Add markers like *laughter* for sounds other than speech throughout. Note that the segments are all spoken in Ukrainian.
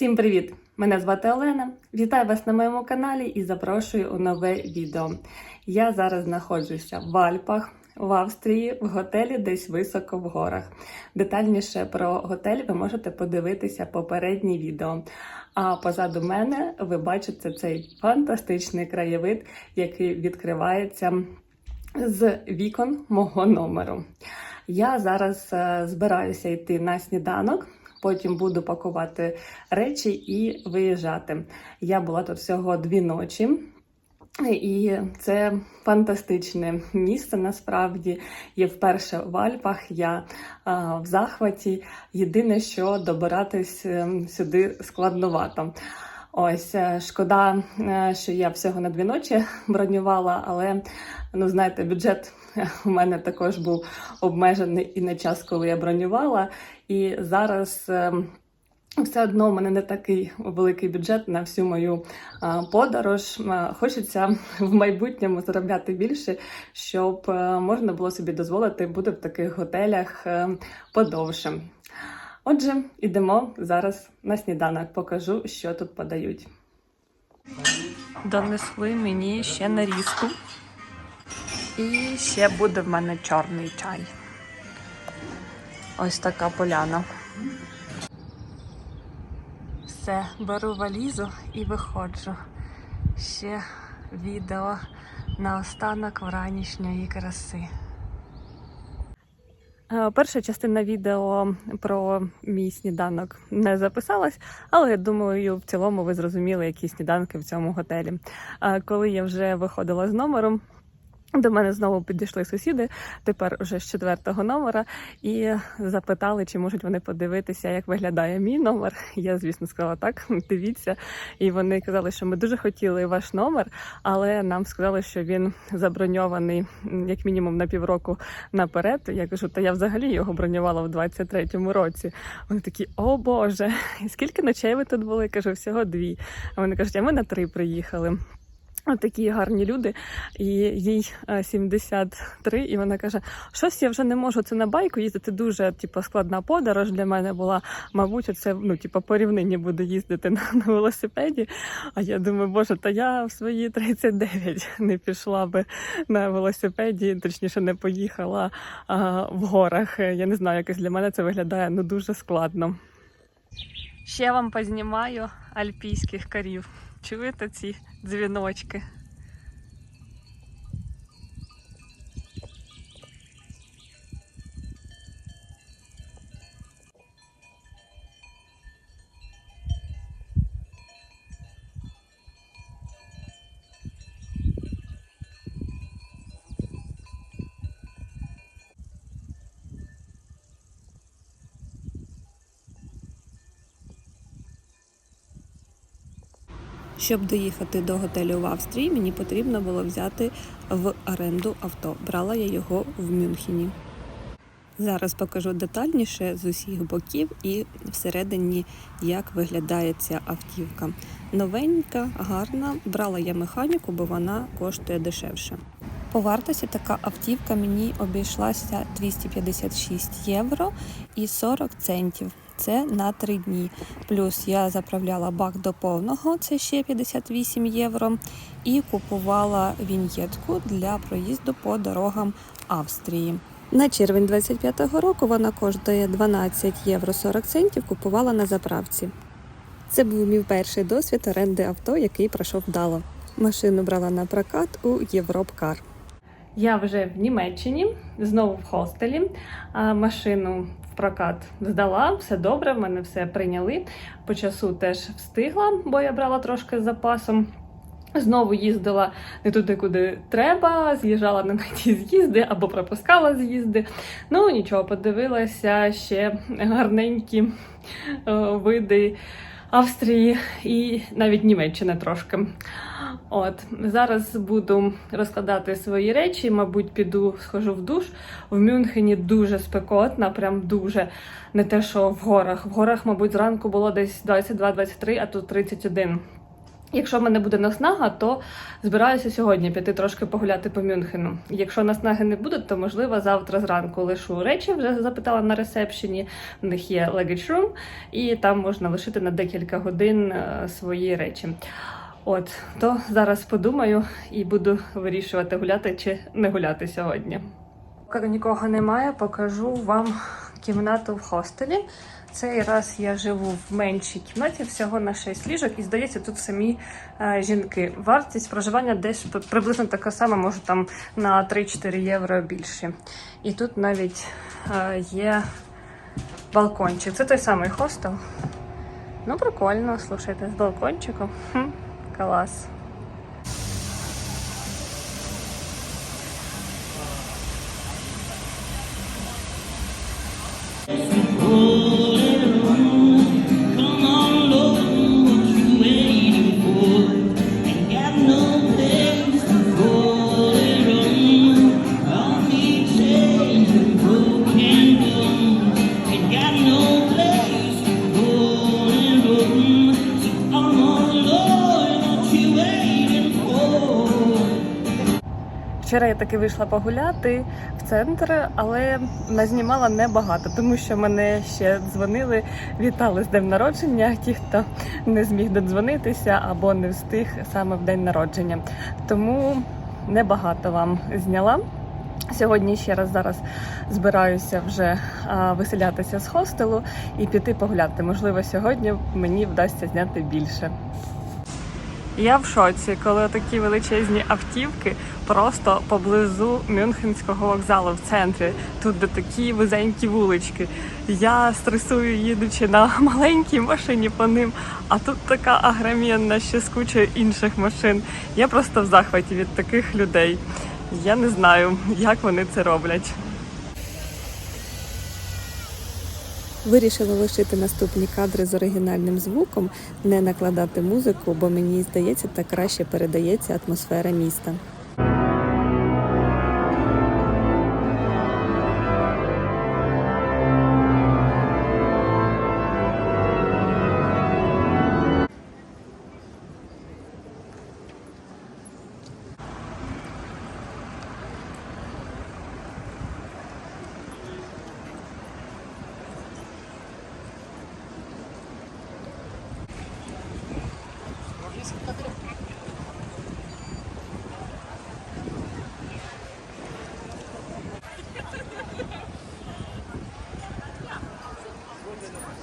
Всім привіт! Мене звати Олена. Вітаю вас на моєму каналі і запрошую у нове відео. Я зараз знаходжуся в Альпах в Австрії в готелі десь високо в горах. Детальніше про готель ви можете подивитися попереднє відео. А позаду мене ви бачите цей фантастичний краєвид, який відкривається з вікон мого номеру. Я зараз е, збираюся йти на сніданок. Потім буду пакувати речі і виїжджати. Я була тут всього дві ночі. І це фантастичне місце. Насправді є вперше в Альпах. Я а, в захваті. Єдине, що добиратись ем, сюди складновато. Ось е, шкода, е, що я всього на дві ночі бронювала, але ну знаєте, бюджет *laughs* у мене також був обмежений і на час, коли я бронювала. І зараз. ем, все одно в мене не такий великий бюджет на всю мою подорож. Хочеться *laughs* в майбутньому заробляти більше, щоб е, можна було собі дозволити бути в таких готелях е, подовше. Отже, ідемо зараз на сніданок. Покажу, що тут подають. Донесли мені ще нарізку. І ще буде в мене чорний чай. Ось така поляна. Все, беру валізу і виходжу. Ще відео на останок вранішньої краси. Е, Перша частина відео про мій сніданок не записалась, але я думаю, в цілому ви зрозуміли, які сніданки в цьому готелі. Е, Коли я вже виходила з номером, до мене знову підійшли сусіди, тепер уже з четвертого номера, і запитали, чи можуть вони подивитися, як виглядає мій номер. Я, звісно, сказала так, дивіться. І вони казали, що ми дуже хотіли ваш номер, але нам сказали, що він заброньований як мінімум на півроку наперед. Я кажу, та я взагалі його бронювала в 23-му році. Вони такі, о Боже, і скільки ночей ви тут були? Кажу, всього дві. А вони кажуть, а ми на три приїхали. Такі гарні люди, і їй е, 73, і вона каже: щось я вже не можу це на байку їздити. Дуже типу, складна подорож для мене була. Мабуть, це ну, типу, по рівнині буду їздити на, на велосипеді. А я думаю, боже, та я в свої 39 не пішла би на велосипеді, точніше не поїхала а, в горах. Я не знаю, якось для мене це виглядає ну дуже складно. Ще вам познімаю альпійських корів. Чуєте ці дзвіночки? Щоб доїхати до готелю в Австрії, мені потрібно було взяти в оренду авто. Брала я його в Мюнхені. Зараз покажу детальніше з усіх боків і всередині, як виглядає ця автівка. Новенька, гарна. Брала я механіку, бо вона коштує дешевше. По вартості така автівка мені обійшлася 256 євро і 40 центів. Це на три дні. Плюс я заправляла бак до повного, це ще 58 євро, і купувала віньєтку для проїзду по дорогам Австрії. На червень 25-го року вона коштує 12 євро 40 центів. Купувала на заправці. Це був мій перший досвід оренди авто, який пройшов вдало. Машину брала на прокат у Європкар. Я вже в Німеччині, знову в хостелі. Машину в прокат здала, все добре, в мене все прийняли. По часу теж встигла, бо я брала трошки з запасом. Знову їздила не туди, куди треба, з'їжджала не на ті з'їзди або пропускала з'їзди. Ну нічого, подивилася ще гарненькі е, види Австрії і навіть Німеччини трошки. От зараз буду розкладати свої речі. Мабуть, піду схожу в душ. В Мюнхені дуже спекотно, прям дуже не те, що в горах. В горах, мабуть, зранку було десь 22-23, а тут 31. Якщо в мене буде наснага, то збираюся сьогодні піти трошки погуляти по Мюнхену. Якщо наснаги не буде, то можливо завтра зранку лишу речі. Вже запитала на ресепшені. В них є luggage room, і там можна лишити на декілька годин е, свої речі. От то зараз подумаю і буду вирішувати, гуляти чи не гуляти сьогодні. Поки нікого немає, покажу вам кімнату в хостелі. Цей раз я живу в меншій кімнаті, всього на 6 ліжок, і здається, тут самі е, жінки. Вартість проживання десь приблизно така сама, може там на 3-4 євро більше. І тут навіть е, є балкончик. Це той самий хостел. Ну, прикольно, слушайте, з балкончиком. Хм, клас. Вчора я таки вийшла погуляти в центр, але назнімала небагато, тому що мене ще дзвонили, вітали з днем народження. Ті, хто не зміг додзвонитися або не встиг саме в день народження. Тому небагато вам зняла. Сьогодні ще раз зараз збираюся вже а, виселятися з хостелу і піти погуляти. Можливо, сьогодні мені вдасться зняти більше. Я в шоці, коли такі величезні автівки просто поблизу Мюнхенського вокзалу в центрі. Тут де такі вузенькі вулички. Я стресую, їдучи на *laughs* маленькій машині по ним, а тут така агромінна ще з кучою інших машин. Я просто в захваті від таких людей. Я не знаю, як вони це роблять. Вирішила лишити наступні кадри з оригінальним звуком, не накладати музику, бо мені здається, так краще передається атмосфера міста.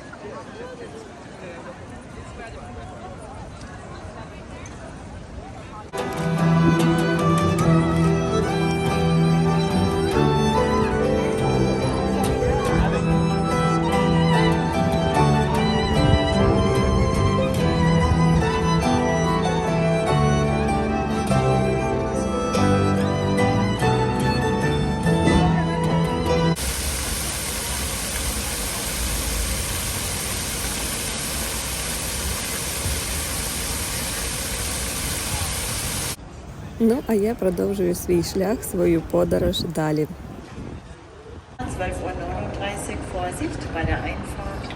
Thank you. Ну, а я продовжую свій шлях, свою подорож далі. 12.39 Vorsicht bei der Einfahrt.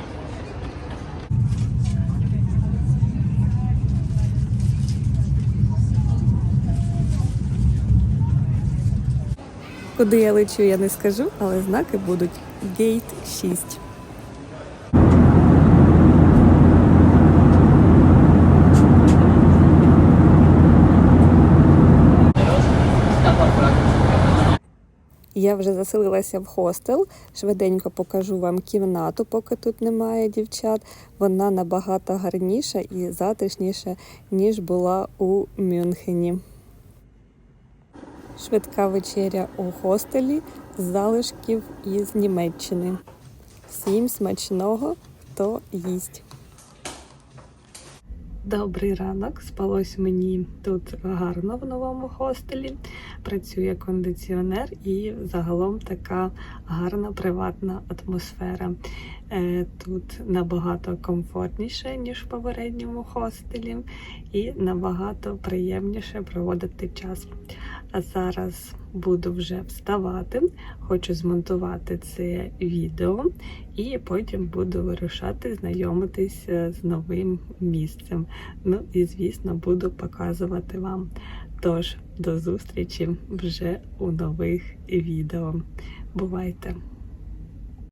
Куди я лечу, я не скажу, але знаки будуть Гейт 6. Я вже заселилася в хостел. Швиденько покажу вам кімнату, поки тут немає дівчат. Вона набагато гарніша і затишніша, ніж була у Мюнхені. Швидка вечеря у хостелі з залишків із Німеччини. Всім смачного, хто їсть. Добрий ранок. Спалось мені тут гарно в новому хостелі. Працює кондиціонер і загалом така гарна приватна атмосфера. Е, Тут набагато комфортніше, ніж в попередньому хостелі, і набагато приємніше проводити час. А зараз буду вже вставати. Хочу змонтувати це відео, і потім буду вирушати знайомитись е, з новим місцем. Ну і звісно, буду показувати вам. Тож до зустрічі вже у нових відео. Бувайте!